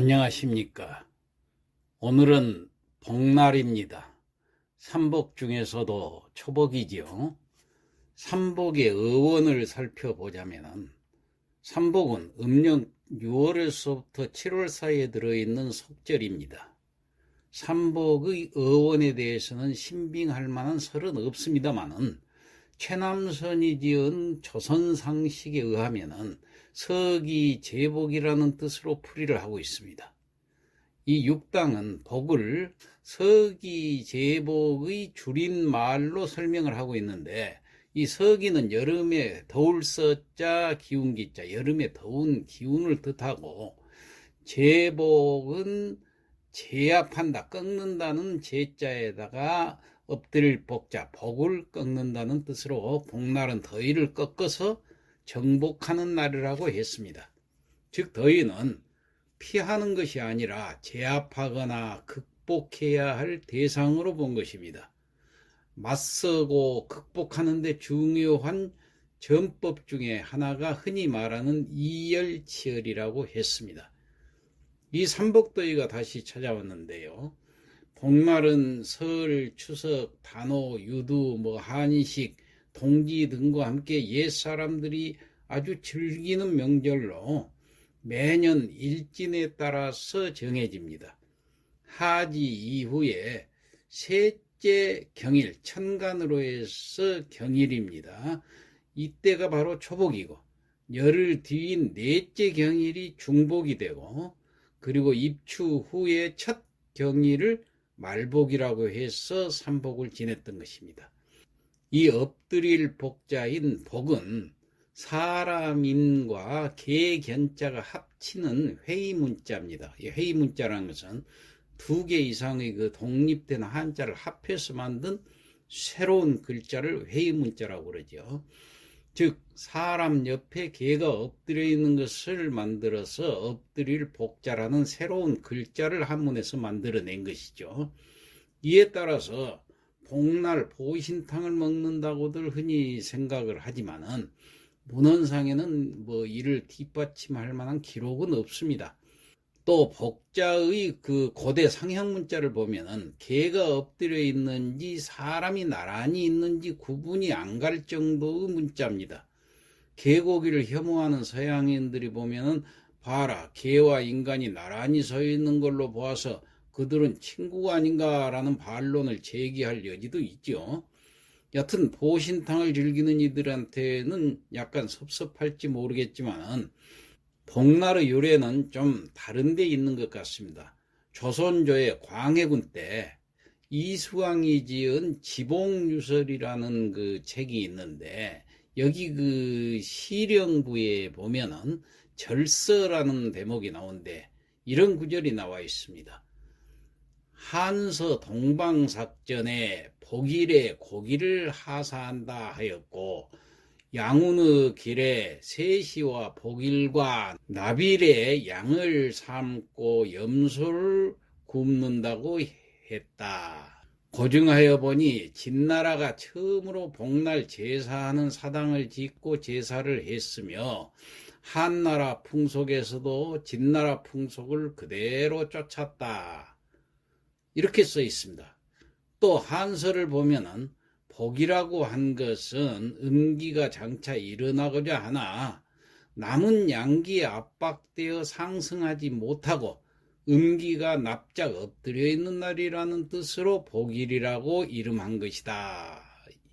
안녕하십니까. 오늘은 복날입니다. 삼복 중에서도 초복이지요. 삼복의 의원을 살펴보자면은 삼복은 음력 6월에서부터 7월 사이에 들어있는 속절입니다. 삼복의 의원에 대해서는 신빙할 만한 설은 없습니다만은 최남선이 지은 조선 상식에 의하면은 서기 제복이라는 뜻으로 풀이를 하고 있습니다. 이 육당은 복을 서기 제복의 줄인 말로 설명을 하고 있는데 이 서기는 여름에 더울 서자 기운 기자 여름에 더운 기운을 뜻하고 제복은 제압한다 꺾는다는 제자에다가 엎드릴 복자 복을 꺾는다는 뜻으로 복날은 더위를 꺾어서 정복하는 날이라고 했습니다. 즉 더위는 피하는 것이 아니라 제압하거나 극복해야 할 대상으로 본 것입니다. 맞서고 극복하는 데 중요한 전법 중에 하나가 흔히 말하는 이열치열이라고 했습니다. 이 삼복더위가 다시 찾아왔는데요. 복날은 설, 추석, 단오, 유두, 뭐 한식, 동지 등과 함께 옛 사람들이 아주 즐기는 명절로 매년 일진에 따라서 정해집니다. 하지 이후에 셋째 경일, 천간으로 해서 경일입니다. 이때가 바로 초복이고, 열흘 뒤인 넷째 경일이 중복이 되고, 그리고 입추 후에 첫 경일을 말복이라고 해서 삼복을 지냈던 것입니다. 이 엎드릴 복자인 복은 사람인과 개견자가 합치는 회의 문자입니다. 이 회의 문자라는 것은 두 개 이상의 그 독립된 한자를 합해서 만든 새로운 글자를 회의 문자라고 그러죠. 즉 사람 옆에 개가 엎드려 있는 것을 만들어서 엎드릴 복자라는 새로운 글자를 한문에서 만들어낸 것이죠. 이에 따라서 복날 보신탕을 먹는다고들 흔히 생각을 하지만은 문헌상에는 뭐 이를 뒷받침할 만한 기록은 없습니다. 또 복자의 그 고대 상형 문자를 보면은 개가 엎드려 있는지 사람이 나란히 있는지 구분이 안 갈 정도의 문자입니다. 개고기를 혐오하는 서양인들이 보면은 봐라 개와 인간이 나란히 서 있는 걸로 보아서 그들은 친구가 아닌가라는 반론을 제기할 여지도 있죠. 여튼 보신탕을 즐기는 이들한테는 약간 섭섭할지 모르겠지만 복날의 유래는 좀 다른 데 있는 것 같습니다. 조선조의 광해군 때 이수왕이 지은 지봉유설이라는 그 책이 있는데 여기 그 시령부에 보면은 절서라는 대목이 나오는데 이런 구절이 나와 있습니다. 한서 동방삭전에 복일에 고기를 하사한다 하였고 양운의 길에 세시와 복일과 나빌에 양을 삶고 염소를 굽는다고 했다. 고증하여 보니 진나라가 처음으로 복날 제사하는 사당을 짓고 제사를 했으며 한나라 풍속에서도 진나라 풍속을 그대로 쫓았다. 이렇게 써 있습니다. 또 한서를 보면은 복이라고 한 것은 음기가 장차 일어나고자 하나 남은 양기에 압박되어 상승하지 못하고 음기가 납작 엎드려 있는 날이라는 뜻으로 복일이라고 이름한 것이다.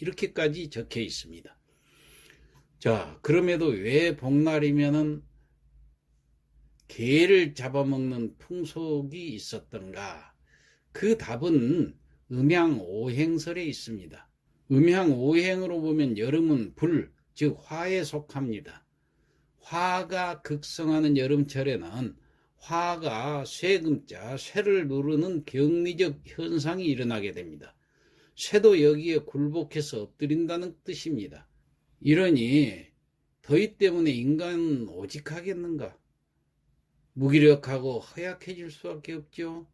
이렇게까지 적혀 있습니다. 자, 그럼에도 왜 복날이면은 개를 잡아먹는 풍속이 있었던가? 그 답은 음양오행설에 있습니다. 음양오행으로 보면 여름은 불, 즉 화에 속합니다. 화가 극성하는 여름철에는 화가 쇠금자, 쇠를 누르는 경리적 현상이 일어나게 됩니다. 쇠도 여기에 굴복해서 엎드린다는 뜻입니다. 이러니 더위 때문에 인간은 오직하겠는가? 무기력하고 허약해질 수밖에 없죠.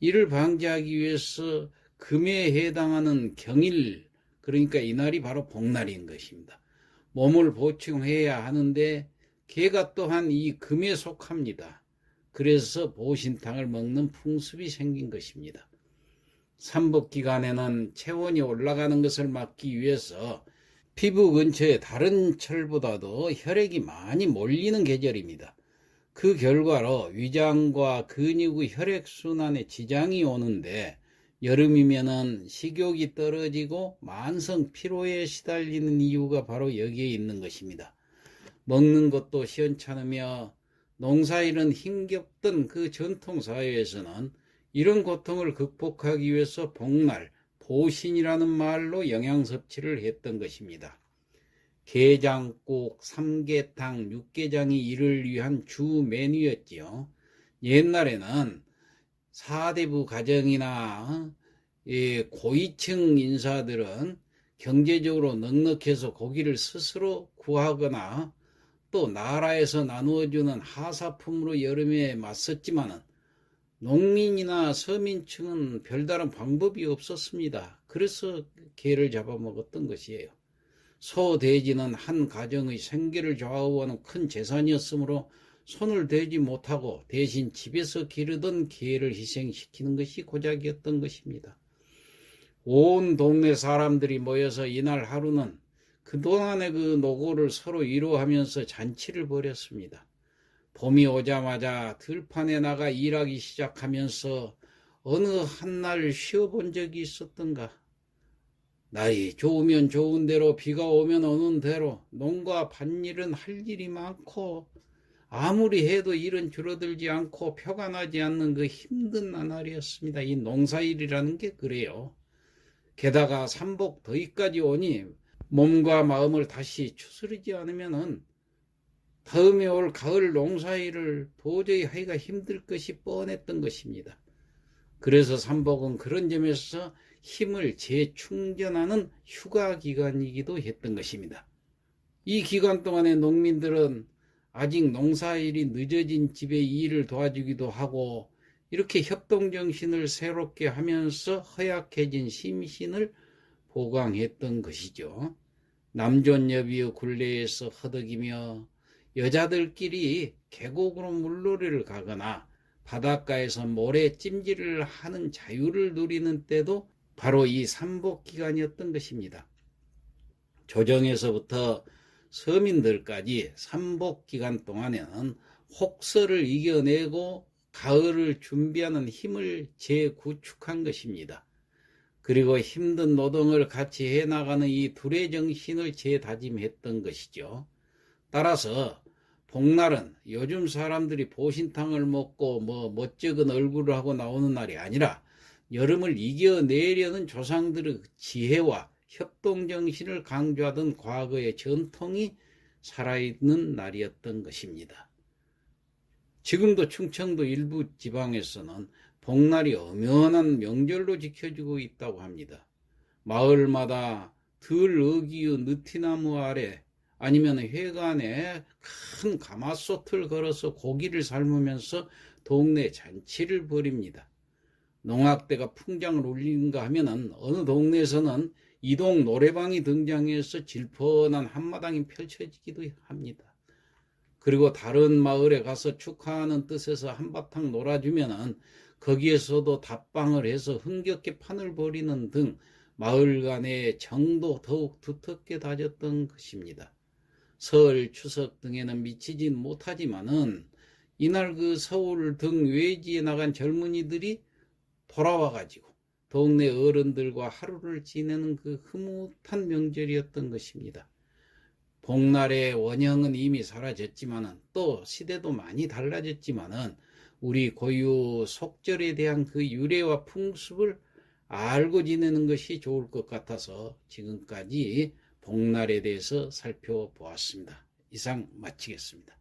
이를 방지하기 위해서 금에 해당하는 경일, 그러니까 이날이 바로 복날인 것입니다. 몸을 보충해야 하는데 개가 또한 이 금에 속합니다. 그래서 보신탕을 먹는 풍습이 생긴 것입니다. 삼복 기간에는 체온이 올라가는 것을 막기 위해서 피부 근처에 다른 철보다도 혈액이 많이 몰리는 계절입니다. 그 결과로 위장과 근육의 혈액순환에 지장이 오는데 여름이면은 식욕이 떨어지고 만성 피로에 시달리는 이유가 바로 여기에 있는 것입니다. 먹는 것도 시원찮으며 농사일은 힘겹던 그 전통 사회에서는 이런 고통을 극복하기 위해서 복날, 보신이라는 말로 영양 섭취를 했던 것입니다. 게장국, 삼계탕, 육개장이 이를 위한 주 메뉴였지요. 옛날에는 사대부 가정이나 이 고위층 인사들은 경제적으로 넉넉해서 고기를 스스로 구하거나 또 나라에서 나누어주는 하사품으로 여름에 맞섰지만은 농민이나 서민층은 별다른 방법이 없었습니다. 그래서 개를 잡아먹었던 것이에요. 소, 돼지는 한 가정의 생계를 좌우하는 큰 재산이었으므로 손을 대지 못하고 대신 집에서 기르던 개를 희생시키는 것이 고작이었던 것입니다. 온 동네 사람들이 모여서 이날 하루는 그동안의 그 노고를 서로 위로하면서 잔치를 벌였습니다. 봄이 오자마자 들판에 나가 일하기 시작하면서 어느 한 날 쉬어본 적이 있었던가. 날이 좋으면 좋은 대로 비가 오면 오는 대로 농가 밭일은 할 일이 많고 아무리 해도 일은 줄어들지 않고 표가 나지 않는 그 힘든 나날이었습니다. 이 농사일이라는 게 그래요. 게다가 삼복 더위까지 오니 몸과 마음을 다시 추스르지 않으면은 다음에 올 가을 농사일을 도저히 하기가 힘들 것이 뻔했던 것입니다. 그래서 삼복은 그런 점에서 힘을 재충전하는 휴가 기간이기도 했던 것입니다. 이 기간 동안에 농민들은 아직 농사일이 늦어진 집의 일을 도와주기도 하고 이렇게 협동정신을 새롭게 하면서 허약해진 심신을 보강했던 것이죠. 남존여비의 굴레에서 허덕이며 여자들끼리 계곡으로 물놀이를 가거나 바닷가에서 모래 찜질을 하는 자유를 누리는 때도 바로 이 삼복 기간이었던 것입니다. 조정에서부터 서민들까지 삼복 기간 동안에는 혹서를 이겨내고 가을을 준비하는 힘을 재구축한 것입니다. 그리고 힘든 노동을 같이 해나가는 이 둘의 정신을 재다짐했던 것이죠. 따라서 복날은 요즘 사람들이 보신탕을 먹고 뭐 멋쩍은 얼굴을 하고 나오는 날이 아니라 여름을 이겨내려는 조상들의 지혜와 협동정신을 강조하던 과거의 전통이 살아있는 날이었던 것입니다. 지금도 충청도 일부 지방에서는 복날이 엄연한 명절로 지켜지고 있다고 합니다. 마을마다 들 어기의 느티나무 아래 아니면 회관에 큰 가마솥을 걸어서 고기를 삶으면서 동네 잔치를 벌입니다. 농악대가 풍장을 울리는가 하면은 어느 동네에서는 이동 노래방이 등장해서 질펀한 한마당이 펼쳐지기도 합니다. 그리고 다른 마을에 가서 축하하는 뜻에서 한바탕 놀아주면은 거기에서도 답방을 해서 흥겹게 판을 벌이는 등 마을 간의 정도 더욱 두텁게 다졌던 것입니다. 설, 추석 등에는 미치진 못하지만은 이날 그 서울 등 외지에 나간 젊은이들이 돌아와 가지고 동네 어른들과 하루를 지내는 그 흐뭇한 명절이었던 것입니다. 복날의 원형은 이미 사라졌지만은 또 시대도 많이 달라졌지만은 우리 고유 속절에 대한 그 유래와 풍습을 알고 지내는 것이 좋을 것 같아서 지금까지 복날에 대해서 살펴보았습니다. 이상 마치겠습니다.